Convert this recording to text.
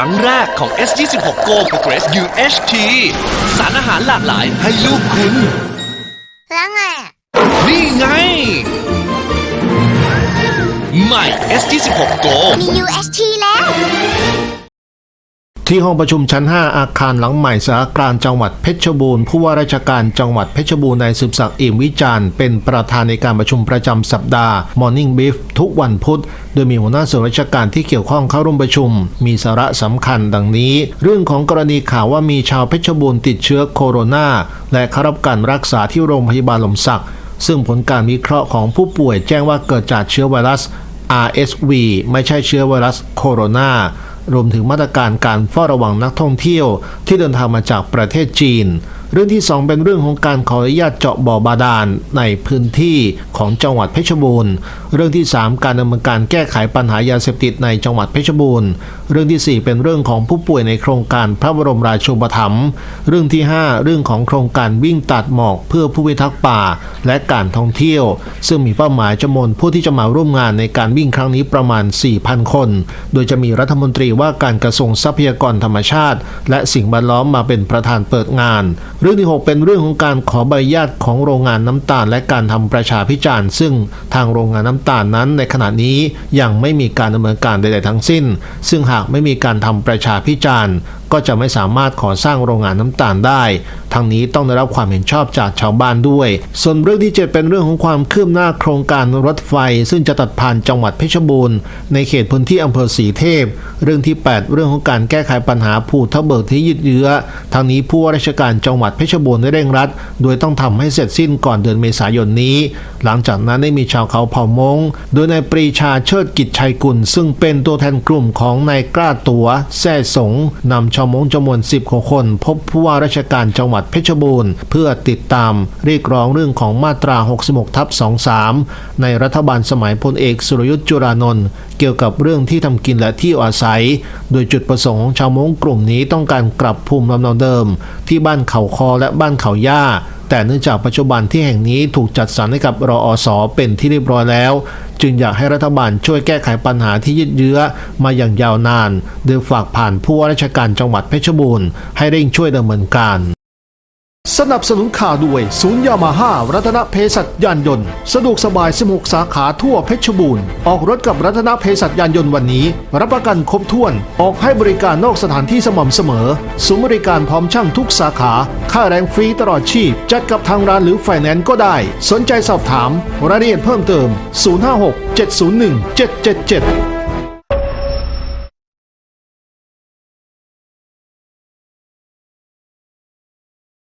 รั้งแรกของ S26 Go Progress UHT สารอาหารหลากหลายให้ลูกคุณ แล้วไงอะนี่ไง ใหม่ S26 Go มี UHT แล้ว ที่ห้องประชุมชั้น 5 อาคารหลังใหม่สากางจังหวัดเพชรบูรณ์ผู้ว่าราชการจังหวัดเพชรบูรณ์นายสืบศักดิ์อิ่มวิจารณ์เป็นประธานในการประชุมประจำสัปดาห์ Morning Brief ทุกวันพุธ โดยมีหัวหน้าส่วนราชการที่เกี่ยวข้องเข้าร่วมประชุม มีสาระสำคัญดังนี้ เรื่องของกรณีข่าวว่ามีชาวเพชรบูรณ์ติดเชื้อโคโรนาและเข้ารับการรักษาที่โรงพยาบาลหลมสัก ซึ่งผลการวิเคราะห์ของผู้ป่วยแจ้งว่าเกิดจากเชื้อไวรัส RSV ไม่ใช่เชื้อไวรัสโคโรนา รวมถึงมาตรการการเฝ้าระวังนักท่องเที่ยวที่เดินทางมาจากประเทศจีน เรื่องที่ 2 เป็นเรื่องของการขออนุญาตเจาะบ่อบาดาลในพื้นที่ของจังหวัดเพชรบูรณ์ เรื่องที่ 3 การดำเนินการแก้ไขปัญหายาเสพติดในจังหวัดเพชรบูรณ์ เรื่องทีสี่ 4 เป็นเรื่องของผู้ป่วยในโครงการพระบรมราชูปถัมภ์ เรื่องที่ 5 เรื่องของโครงการวิ่งตัดหมอกเพื่อผู้พิทักษ์ป่าและการท่องเที่ยว ซึ่งมีเป้าหมายจำนวนผู้ที่จะมาร่วมงานในการวิ่งครั้งนี้ประมาณ 4,000 คน โดยจะมีรัฐมนตรีว่าการกระทรวงทรัพยากรธรรมชาติ และสิ่งแวดล้อมมาเป็นประธานเปิดงานเรื่องที่ 6 เป็นเรื่องของการขอใบอนุญาตของโรงงานน้ำตาล และการทำประชาพิจารณ์ ซึ่งทางโรงงานน้ำตาลนั้นในขณะนี้ยังไม่มีการดำเนินการใด ๆ ทั้งสิ้น ซึ่งหากไม่มีการทำประชาพิจารณ์ ก็จะไม่สามารถขอสร้างโรงงานน้ำตาลได้ ทั้งนี้ต้องได้รับความเห็นชอบจากชาวบ้านด้วย ส่วนเรื่องที่ 7 เป็นเรื่องของความคืบหน้าโครงการรถไฟ ซึ่งจะตัดผ่านจังหวัดเพชรบูรณ์ในเขตพื้นที่อำเภอสีเทพ เรื่องที่ 8 เรื่องของการแก้ไขปัญหาภูทับเบิกที่ยืดเยื้อทางนี้ผู้ว่าราชการจังหวัดเพชรบูรณ์ได้เร่งรัด โดยต้องทำให้เสร็จสิ้นก่อนเดือนเมษายนนี้ หลังจากนั้นได้มีชาวเขาเผ่ามง โดยนายปรีชาเชิดกิจชัยกุล ซึ่งเป็นตัวแทนกลุ่มของนายกล้าตัวแซ่สงนำชาวมงจำนวน 10ของคน พบผู้ว่าราชการจังหวัดเพชรบูรณ์ เพื่อติดตามเรียกร้องเรื่องของมาตรา 66 ทับ 23 ในรัฐบาลสมัยพลเอกสุรยุทธ์จุรานนท์เกี่ยวกับเรื่องที่ทำกินและที่อยู่อาศัย โดยจุดประสงค์ของชาวมงกลุ่มนี้ต้องการกลับภูมิลำเนาเดิม ที่บ้านเขาคอและบ้านเขาย่า แต่เนื่องจากปัจจุบันที่แห่งนี้ถูกจัดสรรให้กับรออสอเป็นที่เรียบร้อยแล้ว จึงอยากให้รัฐบาลช่วยแก้ไขปัญหาที่ยืดเยื้อมาอย่างยาวนาน โดยฝากผ่านผู้ว่าราชการจังหวัดเพชรบูรณ์ให้เร่งช่วยดำเนินการ สนับสนุนข่าวด้วยศูนย์ยามาฮ่ารัตนเพศัตยานยนต์ สะดวกสบาย 16 สาขาทั่วเพชรบูรณ์ ออกรถกับรัตนเพศัตยานยนต์วันนี้ รับประกันครบถ้วน ออกให้บริการนอกสถานที่สม่ำเสมอศูนย์บริการพร้อมช่างทุกสาขา ค่าแรงฟรีตลอดชีพ จัดกับทางร้านหรือไฟแนนซ์ก็ได้ สนใจสอบถาม รายละเอียดเพิ่มเติม 056 701 777